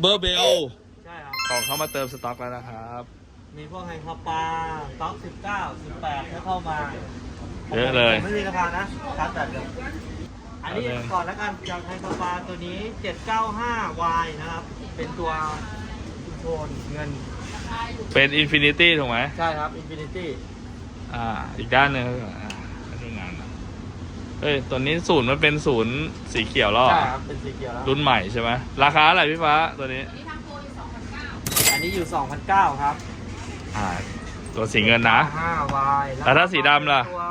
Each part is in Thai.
เบอร์เบลใช่ครับ ของเข้ามาเติมสต็อกแล้วนะครับ มีพวกไฮคอปปาต็อกสิบเก้าสิบแปดเข้ามาเยอะเลย ไม่มีราคานะชาร์จแบตเลยอันนี้เอาเลยก่อนแล้วกันจากไฮคอปปาตัวนี้ 795Y นะครับ เป็นตัวโทนเงิน เป็นอินฟินิตี้ถูกไหมใช่ครับ Infinity อ่าอีกด้านหนึงอ่ามาดูงานหน่อย เฮ้ยตัวนี้ศูนย์มันเป็นศูนย์สีเขียวแล้วเหรอใช่ครับเป็นสีเขียวแล้วรุ่นใหม่ใช่ไหมราคาอะไรพี่ฟ้าตัวนี้ นี่ทำโปรอยู่2,900อันนี้อยู่2,009ครับอ่า ตัวสีเงินนะ 5Y แล้วถ้าสีดำล่ะ ตัว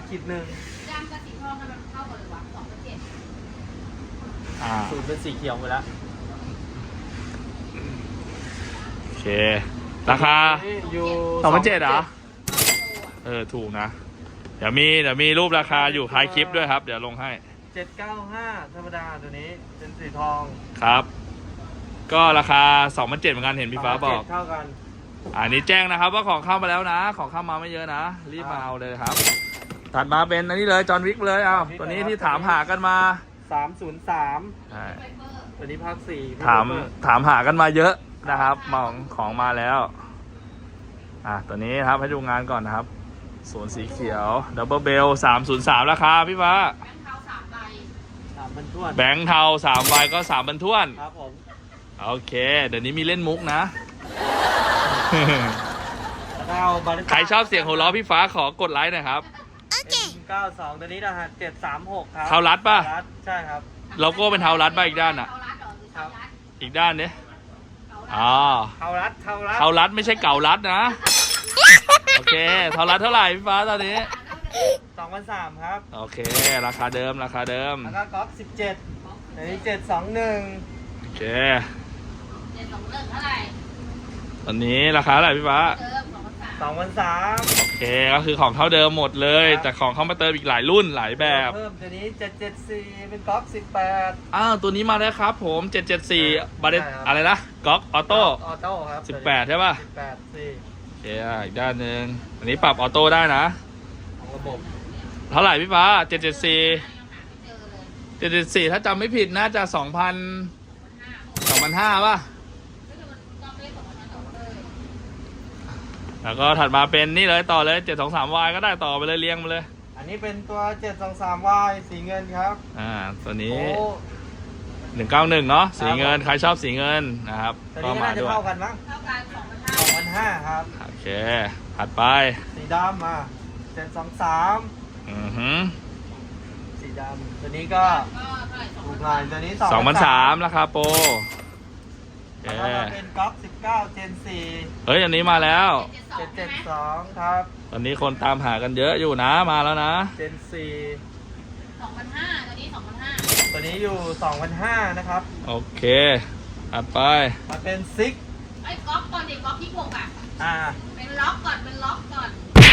795ขีดหนึ่งดำกับสีทองมันเท่ากันเลยวะ2,700อ่าสูตรเป็นสีเขียวหมดแล้วโอเค ราคาอยู่สองพันเจ็ดเหรอ เออ ถูกนะ เดี๋ยวมีเดี๋ยวมีรูปราคาอยู่ท้ายคลิปด้วยครับ เดี๋ยวลงให้ 795 ธรรมดาตัวนี้เป็นสีทองครับ ก็ราคา2 7 0 0เหมือนกันเห็นพี่ฟ้าบอก เท่ากัน อันนี้แจ้งนะครับ ว่าของเข้ามาแล้วนะ ของเข้ามาไม่เยอะนะ รีบมาเอาเลยครับ ถัดมาเป็นอันนี้เลยจอห์นวิกเลยอ้าวตัวนี้ที่ถามหากันมา303 ใช่ไฟเบอร์ตัวนี้ภาคสี่ถามถามหากันมาเยอะนะครับมองของมาแล้ว อะตัวนี้ครับให้ดูงานก่อนนะครับ สวนสีเขียวดับเบิลเบล303ราคาพี่ฟ้า แบงค์เทา3ใบสามพันท้วน แบงค์เทา3ใบก็3บรรท้วน ครับผม โอเค เดี๋ยวนี้มีเล่นมุกนะ แล้วก็เอาบาริสต้าใครชอบเสียงหัวเราะพี่ฟ้าขอกดไลค์หน่อยครับ92ตัวนี้รหัส736ครับเทารัดป่ะรัดใช่ครับ โลโก้เป็นเทารัดบ้าอีกด้านอะ เทารัดเหรอหรือเทารัดอีกด้านเนี้ยเทารัดอ๋อเทารัดเทารัดเทารัดไม่ใช่เก่ารัดนะ โอเคเทารัดเท่าไหร่พี่ฟ้าตอนนี้2,003ครับ โอเค ราคาเดิมราคาเดิม แล้วก็ก๊อฟ17ตัวนี้721โอเค เจ็ดสองเลิกเท่าไหร่ตอนนี้ราคาเท่าไหร่พี่ฟ้าเติม2,300 2,003โอเค ก็คือของเท่าเดิมหมดเลยครับแต่ของเข้ามาเติมอีกหลายรุ่นหลายแบบ เพิ่มตัวนี้774เป็นก๊อฟ18อ้าวตัวนี้มาแล้วครับผม 774บาร์เดใช่ครับ อะไรนะก๊อกออโต้ออโต้ครับ18 ใช่ป่ะ18สี่โอ เคอะอีกด้านหนึ่งอันนี้ปรับออโต้ได้นะ ของระบบเท่าไหร่พี่ฟ้า774เจอเลย774ถ้าจำไม่ผิดน่าจะ2,000 2,500ป่ะไม่คือมันต้องไม่ได้ส่งมาทางเราเลยแล้วก็ถัดมาเป็นนี่เลยต่อเลย 723Y ก็ได้ต่อไปเลยเรียงมาเลย อันนี้เป็นตัว 723Y สีเงินครับอ่า ตัวนี้โอ้191เนาะสีเงินครับผมใครชอบสีเงินนะครับตัวนี้ก็น่าจะด้วย เท่ากันมั้งเท่ากัน2,500 2,500ครับโอ เค ถัดไป สีดำมา723อือหือสีดำตัวนี้ก็ก็เท่าไหร่ถูกหน่อยตัวนี้2,003ราคาโปรโอเคแล้วก็มาเป็นก๊อฟ19 Gen 4เฮ้ย อันนี้มาแล้ว772ครับตอนนี้คนตามหากันเยอะอยู่นะ มาแล้วนะ Gen 2,500ตัวนี้2,500 4ตัวนี้อยู่2,500นะครับโอเค ถัดไปมาเป็นซิกไอ้ก๊อฟก่อนเด็กก๊อฟที่หกอะ อ่า เป็นล็อกก่อนเป็นล็อกก่อน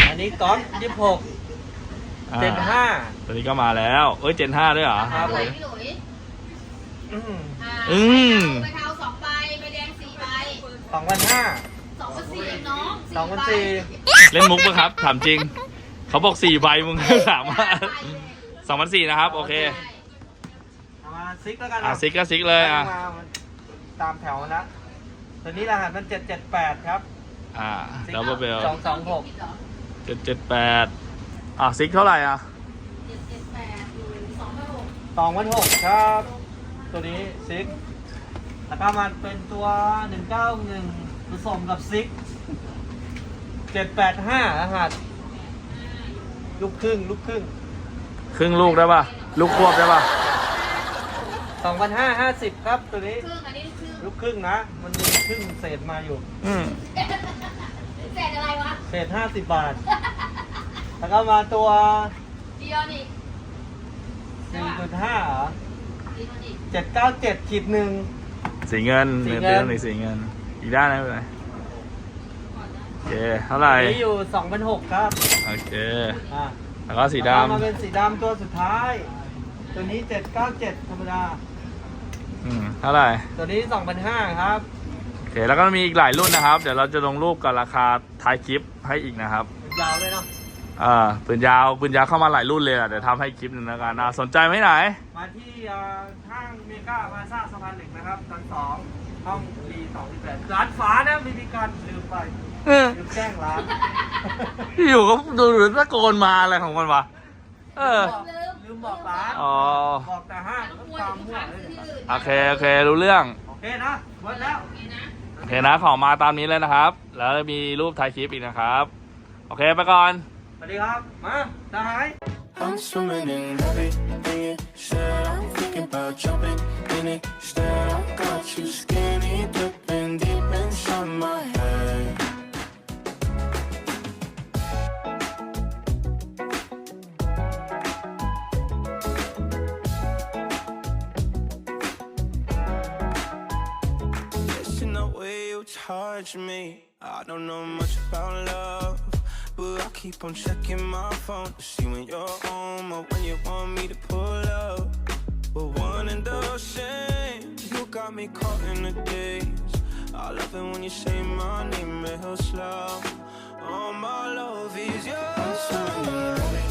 อันนี้ก๊อฟ26อ่า Gen 5ตัวนี้ก็มาแล้ว เอ้ยเจน5ด้วยเหรอ ครับพี่หลุยพี่หลุยอืมอ่าอืมไปเทาสองใบไปแดงสี่ใบ2,500สองพันสี่เองน้องสองพันสี่เล่นมุกปะครับ ถามจริง เขาบอก4ใบมึงสามารถสองพันสี่นะครับ โอเคเอามาซิกแล้วกันอะเาซิกก็ซิกเลยอะ มาตามแถวนะ ตัวนี้รหัสมัน778ครับ อ่าดับเบิลเบลสองสองหกเจ็ดเจ็ดแปดอะซิกเท่าไหร่อะเจ็ดเจ็ดแปดอยู่สองพันหก2,600ครับ ตัวนี้ซิกแล้วก็มาเป็นตัว191ผสมกับซิก785รหัสลูกครึ่งลูกครึ่ง ครึ่งลูกได้ป่ะ ลูกควบได้ป่ะ2,550ครับตัวนี้ครึ่งอันนี้ครึ่งลูกครึ่งนะ มันมีครึ่งเศษมาอยู่ อืม เศษอะไรวะ เศษ50บาท แล้วก็มาตัวดิออนิก4.5เหรอดิออนิก797ขีดหนึ่ง สีเงินสีเดือนเงินเดือนหนึ่งสีเงิน อีกด้านนะไม่เป็นไรโอเคเท่าไหร่อันนี้อยู่2,600ครับโอเค อ่าแล้วก็สีแล้วก็มาดำเป็นสีดำตัวสุดท้าย ตัวนี้797ธรรมดาอืมเท่าไหร่ตัวนี้2,500ครับโอเค แล้วก็มีอีกหลายรุ่นนะครับ เดี๋ยวเราจะลงรูปกับราคาท้ายคลิปให้อีกนะครับ ยาวเลยเนาะอ่าปืนยาวปืนยาวเข้ามาหลายรุ่นเลยอะเดี๋ยวทำให้คลิปหนึงแล้วกันนะสนใจไหมไหน มาที่เอ่อห้างเมกาพลาซ่าสะพานหนึ่งนะครับชั้นสองห้องรีสองที่แปดร้านฝานะมีมีการลืมไปเออลืมแจ้งร้านอยู่ก็ดูดูตะโกนมาอะไรของมันวะเออลืมลืมบอกร้านอ๋อบอกแต่ห้างต้ก็องมวยตามอีกมั่ควรั้งเลยที่อื่นโอเคโอเครู้เรื่องโอเคนะหมดแล้ว โอเคนะ โอเคนะของมาตามนี้เลยนะครับ แล้วมีรูปถ่ายคลิปอีกนะครับ โอเคไปก่อน สวัสดีครับ มาสหาย I'm swimming in everything you said. I'm thinking about jumping in it. Instead, I got you skinny touch me. I don't know much about love, but I keep on checking my phone to see when you're home or when you want me to pull up. But one and the same, you got me caught in the days. I love it when you say my name real slow. All my love is yours.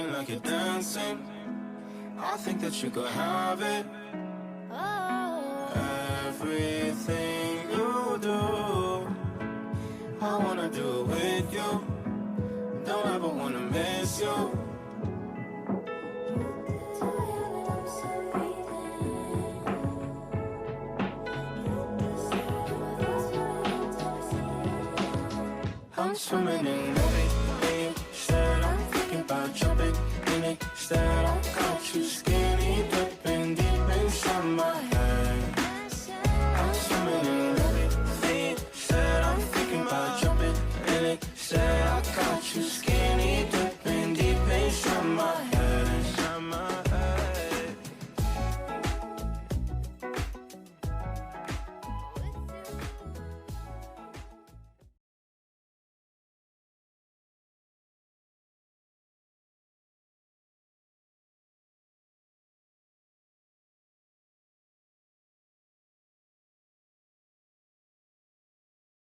Like you're dancing. I think that you could have it. Everything you do, I wanna do it with you. Don't ever wanna miss you. I'm swimming in that I